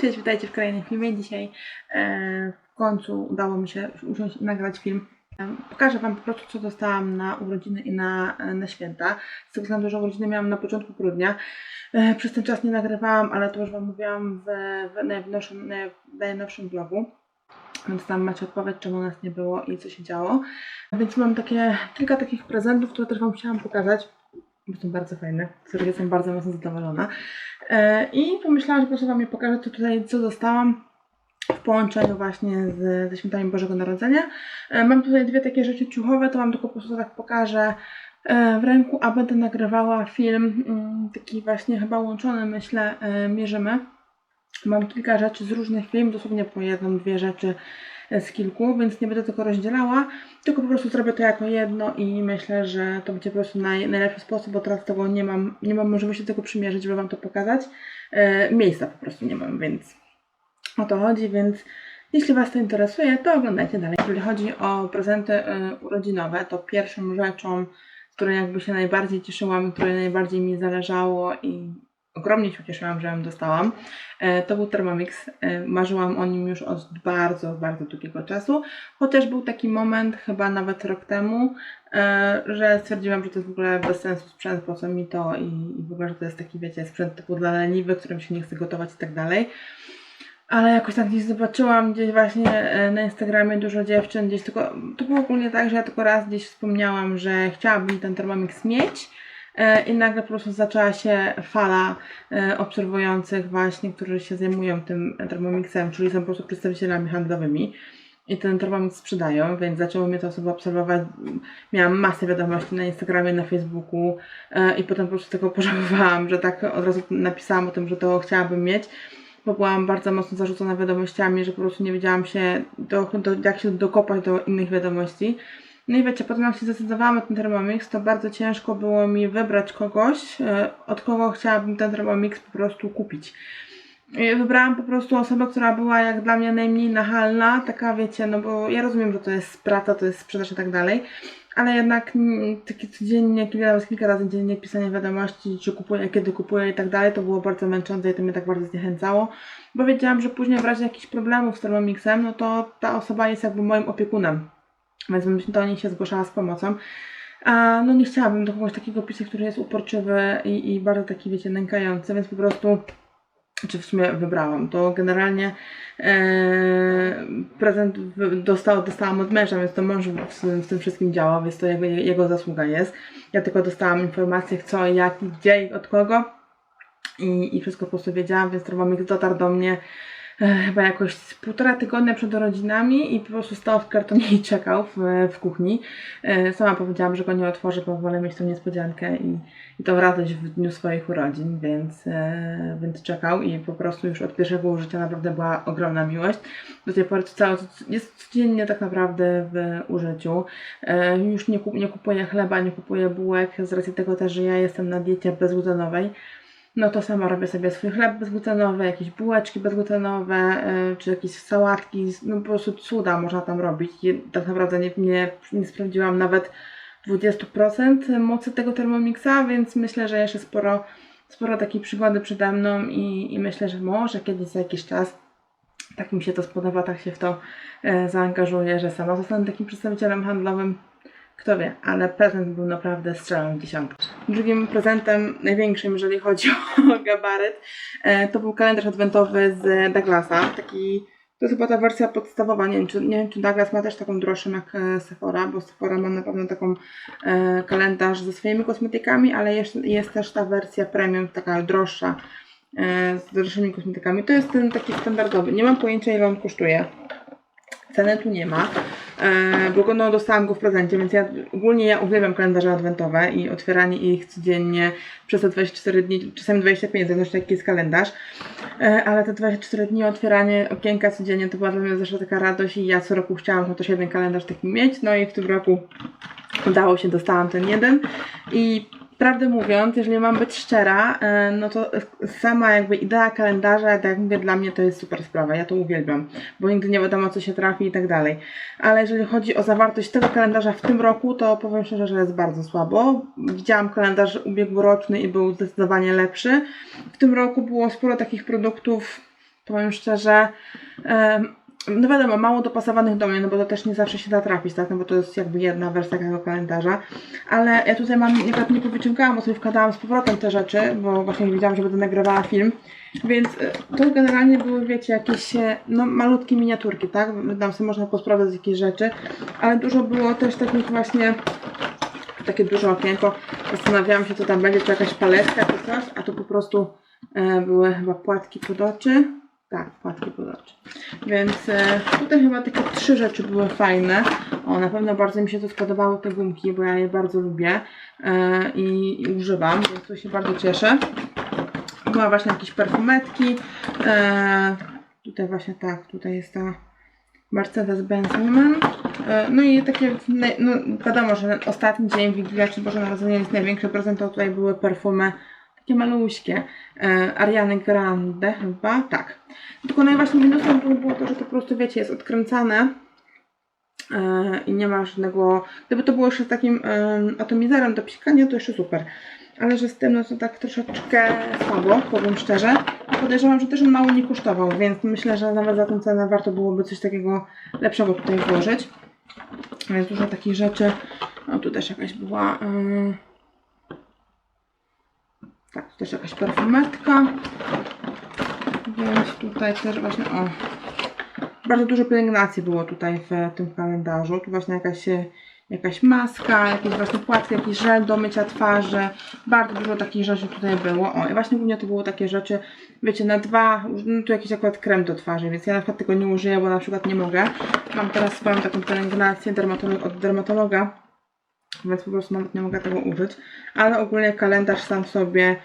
Cześć, witajcie w kolejnym filmie. Dzisiaj e, w końcu udało mi się usiąść i nagrać film. E, pokażę Wam po prostu, co dostałam na urodziny i na, e, na święta. Z tego względu, że urodziny miałam na początku grudnia. E, przez ten czas nie nagrywałam, ale to już Wam mówiłam w, w najnowszym, najnowszym vlogu. Więc tam macie odpowiedź, czemu nas nie było i co się działo. Więc mam takie, kilka takich prezentów, które też Wam chciałam pokazać. Są bardzo fajne, z których jestem bardzo mocno zadowolona. E, I pomyślałam, że po prostu Wam je pokażę, co tutaj, co dostałam w połączeniu właśnie z, ze świętami Bożego Narodzenia. E, Mam tutaj dwie takie rzeczy ciuchowe, to Wam tylko po prostu tak pokażę e, w ręku, a będę nagrywała film mm, taki właśnie chyba łączony, myślę, mierzymy. Mam kilka rzeczy z różnych film, dosłownie po jedną, dwie rzeczy z kilku, więc nie będę tego rozdzielała, tylko po prostu zrobię to jako jedno i myślę, że to będzie po prostu naj, najlepszy sposób, bo teraz tego nie mam, nie mam możliwości tego przymierzyć, żeby Wam to pokazać. E, miejsca po prostu nie mam, więc o to chodzi, więc jeśli Was to interesuje, to oglądajcie dalej. Jeżeli chodzi o prezenty e, urodzinowe, to pierwszą rzeczą, z której jakby się najbardziej cieszyłam, której najbardziej mi zależało i ogromnie się cieszyłam, że ją dostałam, e, to był Thermomix. E, Marzyłam o nim już od bardzo, bardzo długiego czasu, chociaż był taki moment, chyba nawet rok temu, e, że stwierdziłam, że to jest w ogóle bez sensu sprzęt, po co mi to i, w ogóle, że to jest taki, wiecie, sprzęt typu dla leniwych, którym się nie chce gotować i tak dalej. Ale jakoś tak gdzieś zobaczyłam gdzieś właśnie na Instagramie dużo dziewczyn, gdzieś tylko, to było ogólnie tak, że ja tylko raz gdzieś wspomniałam, że chciałabym ten Thermomix mieć i nagle po prostu zaczęła się fala e, obserwujących właśnie, którzy się zajmują tym Thermomixem, czyli są po prostu przedstawicielami handlowymi i ten Thermomix sprzedają, więc zaczęły mnie te osoby obserwować. Miałam masę wiadomości na Instagramie, na Facebooku e, i potem po prostu tego pożałowałam, że tak od razu napisałam o tym, że to chciałabym mieć bo byłam bardzo mocno zarzucona wiadomościami, że po prostu nie wiedziałam się, do, do, jak się dokopać do innych wiadomości. No i wiecie, potem jak się zdecydowałam na ten Thermomix, to bardzo ciężko było mi wybrać kogoś, e, od kogo chciałabym ten Thermomix po prostu kupić. I wybrałam po prostu osobę, która była jak dla mnie najmniej nachalna, taka wiecie, no bo ja rozumiem, że to jest praca, to jest sprzedaż i tak dalej, ale jednak mm, takie codziennie, kilka, kilka razy dziennie pisanie wiadomości, czy kupuję, kiedy kupuję i tak dalej, to było bardzo męczące i to mnie tak bardzo zniechęcało, bo wiedziałam, że później w razie jakichś problemów z Thermomixem, no to ta osoba jest jakby moim opiekunem, więc do niej się zgłaszała z pomocą. A no nie chciałabym do kogoś takiego pisać, który jest uporczywy i, i bardzo taki, wiecie, nękający, więc po prostu czy w sumie wybrałam, to generalnie e, prezent dostał, dostałam od męża, więc to mąż w, w tym wszystkim działał, więc to jego, jego zasługa jest. Ja tylko dostałam informacje co, jak, gdzie i od kogo i, i wszystko po prostu wiedziałam, więc Thermomix dotarł do mnie chyba jakoś półtora tygodnia przed rodzinami i po prostu stał w kartonie i czekał w, w kuchni. E, Sama powiedziałam, że go nie otworzę, bo wolę mieć tą niespodziankę i, i tą radość w dniu swoich urodzin, więc, e, więc czekał i po prostu już od pierwszego użycia naprawdę była ogromna miłość. Do tej pory to cały, jest codziennie tak naprawdę w użyciu. E, Już nie, kup, nie kupuję chleba, nie kupuję bułek, z racji tego też, że ja jestem na diecie bezglutenowej. No to sama robię sobie swój chleb bezglutenowy, jakieś bułeczki bezglutenowe, e, czy jakieś sałatki, no po prostu cuda można tam robić. Tak naprawdę nie, nie, nie sprawdziłam nawet 20% mocy tego Thermomixa, więc myślę, że jeszcze sporo, sporo takiej przygody przede mną i, i myślę, że może kiedyś za jakiś czas tak mi się to spodoba, tak się w to e, zaangażuję, że sama zostanę takim przedstawicielem handlowym. Kto wie, ale prezent był naprawdę strzałem w dziesiątkę. Drugim prezentem, największym, jeżeli chodzi o gabaryt, e, to był kalendarz adwentowy z Douglasa. Taki, to jest chyba ta wersja podstawowa. Nie wiem, czy, nie wiem, czy Douglas ma też taką droższą jak e, Sephora, bo Sephora ma na pewno taką e, kalendarz ze swoimi kosmetykami, ale jest, jest też ta wersja premium, taka droższa, z droższymi kosmetykami. To jest ten taki standardowy. Nie mam pojęcia, ile on kosztuje. Ceny tu nie ma, bo go, no, dostałam go w prezencie, więc ja ogólnie ja uwielbiam kalendarze adwentowe i otwieranie ich codziennie przez te 24 dni, czasami 25, zależy jaki jest kalendarz, e, ale te 24 dni otwieranie okienka codziennie to była dla mnie zawsze taka radość i ja co roku chciałam chociaż jeden kalendarz taki mieć, no i w tym roku udało się, dostałam ten jeden i prawdę mówiąc, jeżeli mam być szczera, e, no to sama jakby idea kalendarza, tak jak mówię, dla mnie to jest super sprawa, ja to uwielbiam, bo nigdy nie wiadomo co się trafi i tak dalej. Ale jeżeli chodzi o zawartość tego kalendarza w tym roku, to powiem szczerze, że jest bardzo słabo. Widziałam kalendarz ubiegłoroczny i był zdecydowanie lepszy. W tym roku było sporo takich produktów powiem szczerze, no wiadomo, mało dopasowanych do mnie, no bo to też nie zawsze się da trafić, tak, no bo to jest jakby jedna wersja takiego kalendarza, ale ja tutaj mam, nawet nie powyciągałam, bo sobie wkładałam z powrotem te rzeczy, bo właśnie wiedziałam, że będę nagrywała film, więc e, to generalnie były, wiecie, jakieś e, no, malutkie miniaturki, tak, tam sobie można posprawdzać jakieś rzeczy, ale dużo było też takich właśnie takie duże okienko. Zastanawiałam się, co tam będzie, czy jakaś paletka, czy coś, a tu po prostu e, były chyba płatki pod oczy. Tak, płatki pod oczy. Więc e, tutaj chyba takie trzy rzeczy były fajne. O, na pewno bardzo mi się to spodobały te gumki, bo ja je bardzo lubię e, i, i używam, więc to się bardzo cieszę. Była właśnie jakieś perfumetki. E, tutaj właśnie tak, tutaj jest ta Mercedes-Benz Woman. E, No i takie, no wiadomo, że ostatni dzień Wigilia czy Boże Narodzenie jest największy prezent, to tutaj były perfumy takie maluśkie. E, Ariany Grande chyba, tak. Tylko najważniejszym minusem było, to, że to po prostu, wiecie, jest odkręcane e, i nie ma żadnego... Gdyby to było jeszcze z takim e, atomizerem do psikania, to jeszcze super. Ale że z tym, no to tak troszeczkę słabo, powiem szczerze. Podejrzewam, że też on mało nie kosztował, więc myślę, że nawet za tę cenę warto byłoby coś takiego lepszego tutaj włożyć. Więc dużo takich rzeczy. O, tu też jakaś była. Yy... Tak, też jakaś perfumetka. Więc tutaj też właśnie. O. Bardzo dużo pielęgnacji było tutaj w tym kalendarzu. Tu właśnie jakaś, jakaś maska, jakieś właśnie płatki, jakiś żel do mycia twarzy. Bardzo dużo takich rzeczy tutaj było. O, i właśnie głównie to było takie rzeczy, wiecie, na dwa, no tu jakiś akurat krem do twarzy, więc ja na przykład tego nie użyję, bo na przykład nie mogę. Mam teraz swoją taką pielęgnację dermatolo- od dermatologa, więc po prostu nawet nie mogę tego użyć. Ale ogólnie kalendarz sam sobie,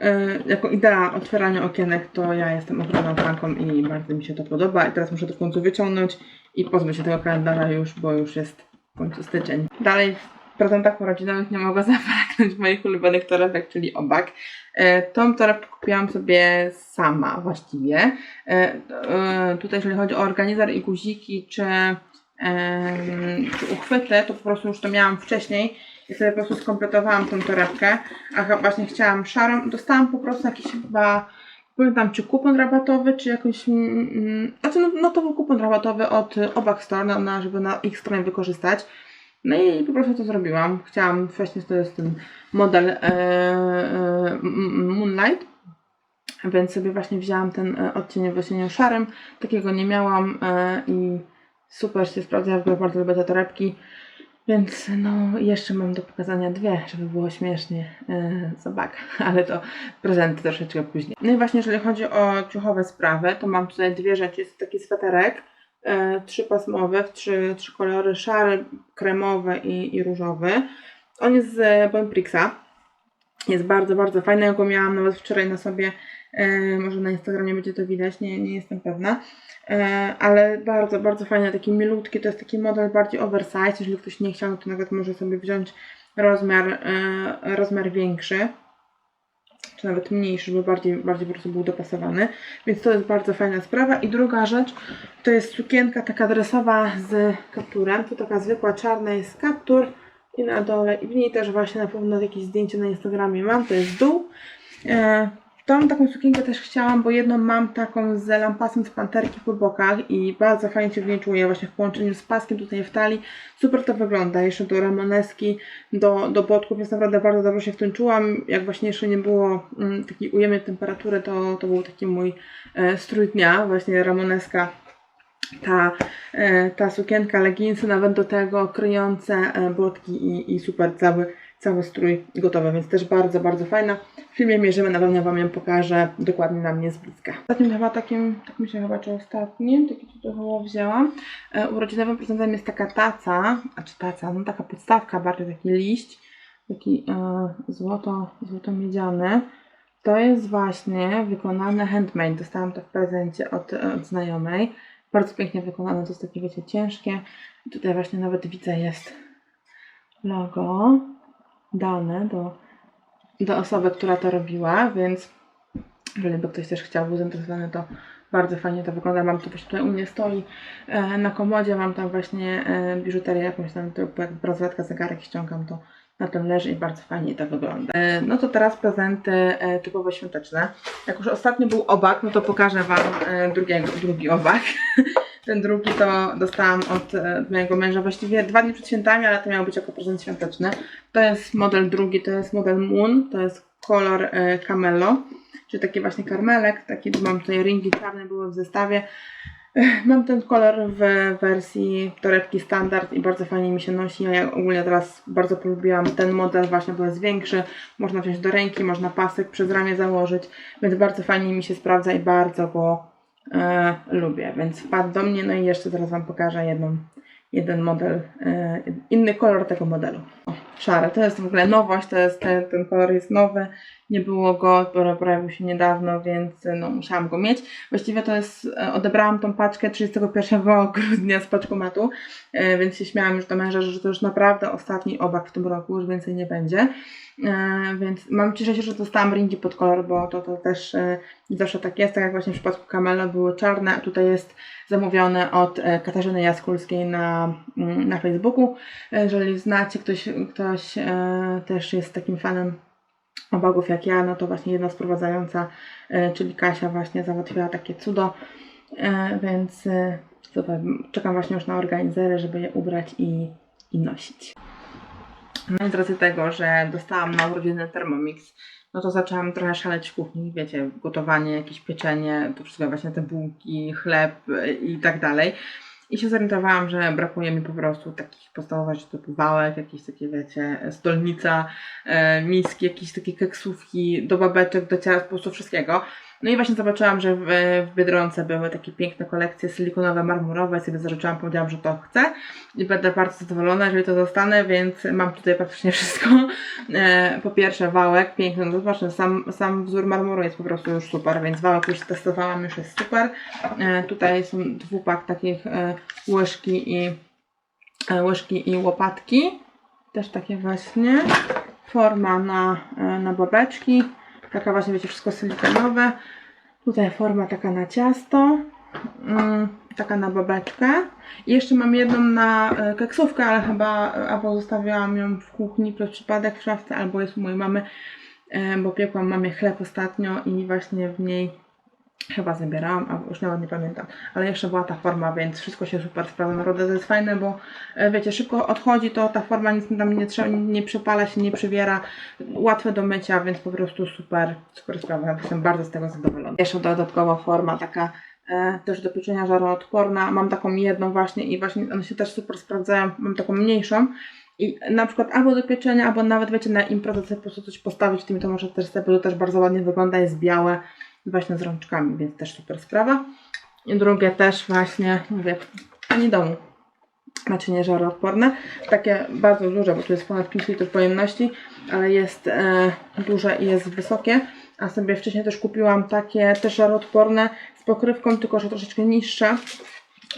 yy, jako idea otwierania okienek, to ja jestem ogromną fanką i bardzo mi się to podoba. I teraz muszę to w końcu wyciągnąć i pozbyć się tego kalendarza już, bo już jest w końcu styczeń. Dalej w prezentach urodzinowych nie mogę zabraknąć moich ulubionych torebek, czyli obak. E, Tą torebkę kupiłam sobie sama właściwie. E, e, Tutaj jeżeli chodzi o organizer i guziki, czy, czy uchwyty, to po prostu już to miałam wcześniej i sobie po prostu skompletowałam tą torebkę. A właśnie chciałam szarą. Dostałam po prostu jakiś chyba, pamiętam czy kupon rabatowy, czy jakoś, mm, mm, znaczy no, no to był kupon rabatowy od Obak Store, żeby na ich stronie wykorzystać. No i po prostu to zrobiłam. Chciałam, właśnie to jest ten model e, e, Moonlight, więc sobie właśnie wzięłam ten e, odcień w jesienią szarym. Takiego nie miałam e, i super się sprawdza. Ja w ogóle bardzo lubię te torebki. Więc no jeszcze mam do pokazania dwie, żeby było śmiesznie. Zobacz, ale to prezenty troszeczkę później. No i właśnie jeżeli chodzi o ciuchowe sprawy, to mam tutaj dwie rzeczy. Jest taki sweterek e, trzypasmowy w trzy, trzy kolory, szary, kremowy i, i różowy. On jest z Bonprixa. Jest bardzo, bardzo fajny. Ja go miałam nawet wczoraj na sobie. E, może na Instagramie będzie to widać, nie, nie jestem pewna. E, ale bardzo, bardzo fajny, taki milutki. To jest taki model bardziej oversize. Jeżeli ktoś nie chciał, to nawet może sobie wziąć rozmiar, e, rozmiar większy. Czy nawet mniejszy, żeby bardziej, bardziej po prostu był dopasowany. Więc to jest bardzo fajna sprawa. I druga rzecz, to jest sukienka taka dresowa z kapturem. To taka zwykła czarna jest kaptur i na dole. I w niej też właśnie na pewno jakieś zdjęcie na Instagramie mam. To jest dół. E, Tą taką sukienkę też chciałam, bo jedną mam taką z lampasem z panterki po bokach i bardzo fajnie się w niej czuję, właśnie w połączeniu z paskiem tutaj w talii. Super to wygląda, jeszcze do ramoneski, do, do bodków, więc naprawdę bardzo dobrze się w tym czułam. Jak właśnie jeszcze nie było mm, takiej ujemnej temperatury, to, to był taki mój e, strój dnia, właśnie ramoneska ta, e, ta sukienka, leginsy, nawet do tego kryjące e, błotki i, i super cały, cały strój gotowy, więc też bardzo, bardzo fajna. W filmie mierzymy, na pewno Wam ją pokażę dokładnie na mnie z bliska. Ostatnim chyba takim, tak się chyba, czy ostatnim, taki tutaj chyba wzięłam, e, urodzinowym prezentem jest taka taca, a czy taca, no taka podstawka, bardziej taki liść, taki e, złoto, złoto-miedziany. To jest właśnie wykonane handmade. Dostałam to w prezencie od, od znajomej. Bardzo pięknie wykonane, to jest takie, wiecie, ciężkie. Tutaj właśnie nawet widzę jest logo dane do, do osoby, która to robiła, więc jeżeli by ktoś też chciał, był zainteresowany, to bardzo fajnie to wygląda. Mam to właśnie tutaj u mnie stoi e, na komodzie, mam tam właśnie e, biżuterię jakąś tam, typu jak bransoletka, zegarek ściągam, to na tym leży i bardzo fajnie to wygląda. E, No to teraz prezenty typowo świąteczne. Jak już ostatnio był obak, no to pokażę Wam drugiego, drugi obak. Ten drugi to dostałam od e, mojego męża właściwie dwa dni przed świętami, ale to miał być jako prezent świąteczny. To jest model drugi, to jest model Moon, to jest kolor e, Camello, czyli taki właśnie karmelek, taki mam tutaj ringi czarne były w zestawie. Mam ten kolor w wersji torebki standard i bardzo fajnie mi się nosi. Ja ogólnie teraz bardzo polubiłam ten model właśnie, bo jest większy. Można wziąć do ręki, można pasek przez ramię założyć, więc bardzo fajnie mi się sprawdza i bardzo go e, lubię. Więc wpadł do mnie, no i jeszcze zaraz Wam pokażę jedną, jeden model, e, inny kolor tego modelu. O, szary, to jest w ogóle nowość, to jest ten, ten kolor jest nowy, nie było go, pojawił się niedawno, więc e, no, musiałam go mieć. Właściwie to jest, e, odebrałam tą paczkę 31 grudnia z paczkomatu, więc się śmiałam już do męża, że to już naprawdę ostatni obak w tym roku, już więcej nie będzie. Więc mam cieszę się, że dostałam ringi pod kolor, bo to, to też zawsze tak jest, tak jak właśnie w przypadku Camelo były czarne, a tutaj jest zamówione od e, Katarzyny Jaskulskiej na, mm, na Facebooku. E, Jeżeli znacie, ktoś, ktoś e, też jest takim fanem obagów jak ja, no to właśnie jedna sprowadzająca, czyli Kasia właśnie załatwiła takie cudo, więc super, czekam właśnie już na organizery, żeby je ubrać i, i nosić. No i z racji tego, że dostałam na urodziny Thermomix, no to zaczęłam trochę szaleć w kuchni, wiecie, gotowanie, jakieś pieczenie, to wszystko właśnie te bułki, chleb y, i tak dalej. I się zorientowałam, że brakuje mi po prostu takich podstawowych typu wałek, jakieś takie, wiecie, stolnica, e, miski, jakieś takie keksówki, do babeczek, do ciast, po prostu wszystkiego. No i właśnie zobaczyłam, że w, w Biedronce były takie piękne kolekcje silikonowe, marmurowe, sobie zażyczyłam, powiedziałam, że to chcę i będę bardzo zadowolona, jeżeli to dostanę, więc mam tutaj praktycznie wszystko. E, po pierwsze wałek, piękny, no zobaczmy, sam, sam wzór marmuru jest po prostu już super, więc wałek już testowałam, już jest super. E, tutaj są dwupak takich e, łyżki i e, łyżki i łopatki, też takie właśnie. Forma na, na babeczki, taka właśnie wiecie, wszystko silikonowe. Tutaj forma taka na ciasto, mm, taka na babeczkę. I jeszcze mam jedną na e, keksówkę, ale chyba e, albo zostawiłam ją w kuchni przez przypadek w szafce, albo jest u mojej mamy, e, bo piekłam mamie chleb ostatnio i właśnie w niej chyba zabierałam, albo już nawet nie pamiętam, ale jeszcze była ta forma, więc wszystko się super sprawdza. Naprawdę to jest fajne, bo e, wiecie, szybko odchodzi to, ta forma nic tam nie, trzeba, nie przepala się, nie przywiera, łatwe do mycia, więc po prostu super, super sprawa. Jestem bardzo z tego zadowolona. Jeszcze dodatkowa forma taka e, też do pieczenia żaroodporna. Mam taką jedną właśnie i właśnie one się też super sprawdzają. Mam taką mniejszą. I na przykład albo do pieczenia, albo nawet wiecie, na imprezę sobie po prostu coś postawić, tym to może też sobie, to też bardzo ładnie wygląda, jest białe, właśnie z rączkami, więc też super sprawa. I drugie też właśnie, mówię, pani domu. Naczynie żaroodporne. Takie bardzo duże, bo tu jest ponad 5 litrów pojemności, ale jest e, duże i jest wysokie. A sobie wcześniej też kupiłam takie też żaroodporne z pokrywką, tylko że troszeczkę niższe.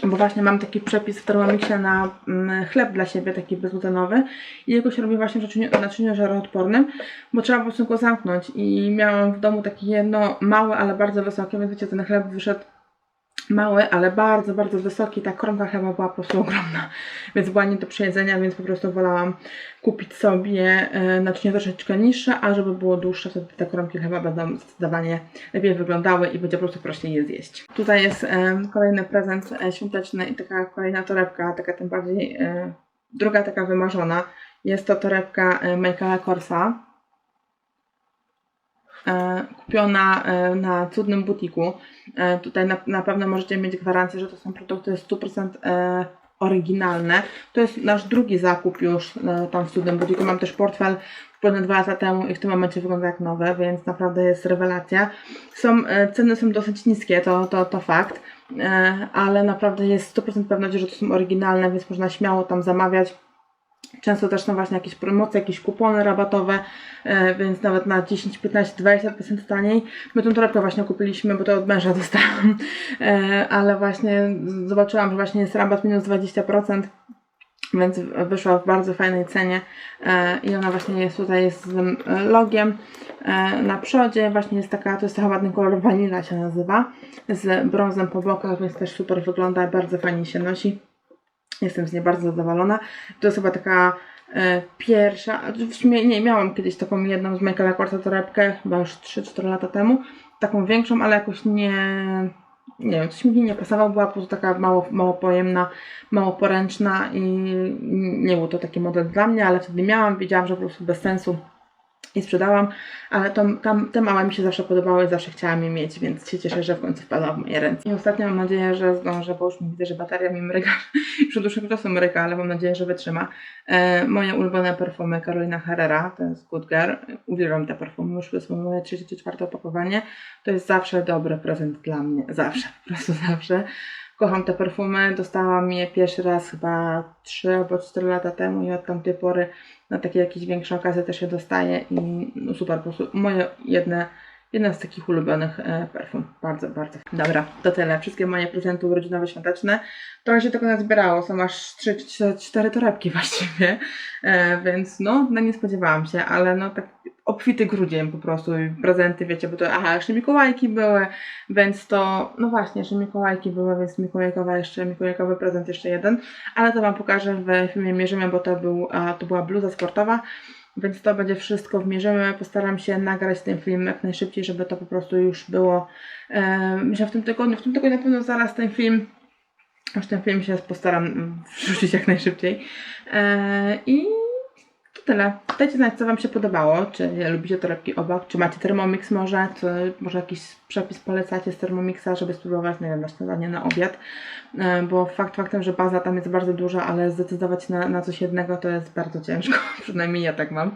Bo właśnie mam taki przepis w Thermomixie na mm, chleb dla siebie, taki bezglutenowy. I jego się robi właśnie w naczyniu, naczyniu żaroodpornym, bo trzeba po prostu go zamknąć. I miałam w domu takie jedno małe, ale bardzo wysokie, więc wiecie, ten chleb wyszedł mały, ale bardzo, bardzo wysoki, ta kromka chleba była po prostu ogromna, więc była nie do przejedzenia, więc po prostu wolałam kupić sobie e, naczynie troszeczkę niższe, a żeby było dłuższe, wtedy te kromki chleba będą zdecydowanie lepiej wyglądały i będzie po prostu prościej je zjeść. Tutaj jest e, kolejny prezent e, świąteczny i taka kolejna torebka, taka tym bardziej, druga taka wymarzona. Jest to torebka Michaela Korsa, kupiona e, na cudnym butiku. E, Tutaj na, na pewno możecie mieć gwarancję, że to są produkty 100% e, oryginalne. To jest nasz drugi zakup już e, tam w cudnym butiku. Mam też portfel kupiony dwa lata temu i w tym momencie wygląda jak nowy, więc naprawdę jest rewelacja. Są, e, ceny są dosyć niskie, to, to, to fakt, e, ale naprawdę jest 100% pewności, że to są oryginalne, więc można śmiało tam zamawiać. Często też są właśnie jakieś promocje, jakieś kupony rabatowe, e, więc nawet na 10, 15, 20% taniej. My tą torebkę właśnie kupiliśmy, bo to od męża dostałam, e, ale właśnie zobaczyłam, że właśnie jest rabat minus 20%. Więc wyszła w bardzo fajnej cenie e, i ona właśnie jest tutaj jest z logiem na przodzie. Właśnie jest taka, to jest taka ładny kolor wanila się nazywa, z brązem po bokach, więc też super wygląda, bardzo fajnie się nosi. Jestem z niej bardzo zadowolona. To jest chyba taka E, Pierwsza, a w sumie nie, miałam kiedyś taką jedną z Michaela Korsa torebkę, chyba już 3-4 lata temu, taką większą, ale jakoś nie, nie wiem, coś mi nie pasowało, była po prostu taka mało, mało pojemna, mało poręczna i nie był to taki model dla mnie, ale wtedy miałam, wiedziałam, że po prostu bez sensu i sprzedałam, ale to, tam, te małe mi się zawsze podobały, zawsze chciałam je mieć, więc się cieszę, że w końcu wpadła w moje ręce. I ostatnio mam nadzieję, że zdążę, bo już widzę, że bateria mi mryga, już od dłuższego czasu mryga, ale mam nadzieję, że wytrzyma. E, moje ulubione perfumy Carolina Herrera, to jest Good Girl. Uwielbiam te perfumy, już to jest moje trzecie czy czwarte opakowanie. To jest zawsze dobry prezent dla mnie, zawsze, po prostu zawsze. Kocham te perfumy, dostałam je pierwszy raz chyba 3 albo 4 lata temu i od tamtej pory na takie jakieś większe okazje też je dostaję i no super, po prostu moje jedne, jedna z takich ulubionych e, perfum. Bardzo, bardzo. Dobra, to tyle. Wszystkie moje prezenty urodzinowe, świąteczne. Trochę się tego nazbierało, są aż 3 czy 4 torebki właściwie, e, więc no, no nie spodziewałam się, ale no tak obfity grudzień po prostu prezenty, wiecie, bo to, aha, jeszcze Mikołajki były, więc to, no właśnie, jeszcze Mikołajki były, więc Mikołajkowa jeszcze, Mikołajkowy prezent jeszcze jeden, ale to Wam pokażę w filmie Mierzymy, bo to, był, to była bluza sportowa, więc to będzie wszystko w Mierzymy. Postaram się nagrać ten film jak najszybciej, żeby to po prostu już było, e, myślę w tym tygodniu, w tym tygodniu na pewno zaraz ten film, już ten film się postaram wrzucić jak najszybciej e, i tyle. Dajcie znać, co Wam się podobało. Czy lubicie torebki obok, czy macie Thermomix może, czy może jakiś przepis polecacie z Thermomixa, żeby spróbować, nie wiem, na śniadanie, na obiad. E, Bo fakt faktem, że baza tam jest bardzo duża, ale zdecydować na, na coś jednego to jest bardzo ciężko. Przynajmniej ja tak mam.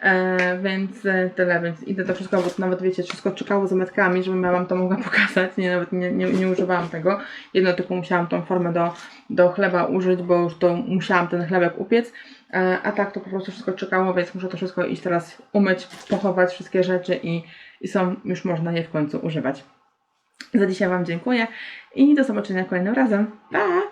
E, więc e, tyle, więc idę to wszystko, bo nawet wiecie, wszystko czekało z metkami, żebym ja Wam to mogła pokazać. Nie, nawet nie, nie, nie używałam tego. Jedno tylko musiałam tą formę do, do chleba użyć, bo już to musiałam ten chlebek upiec. E, A tak to po prostu wszystko czekało, więc muszę to wszystko iść teraz umyć, pochować wszystkie rzeczy i, i są, już można je w końcu używać. Za dzisiaj Wam dziękuję i do zobaczenia kolejnym razem. Pa!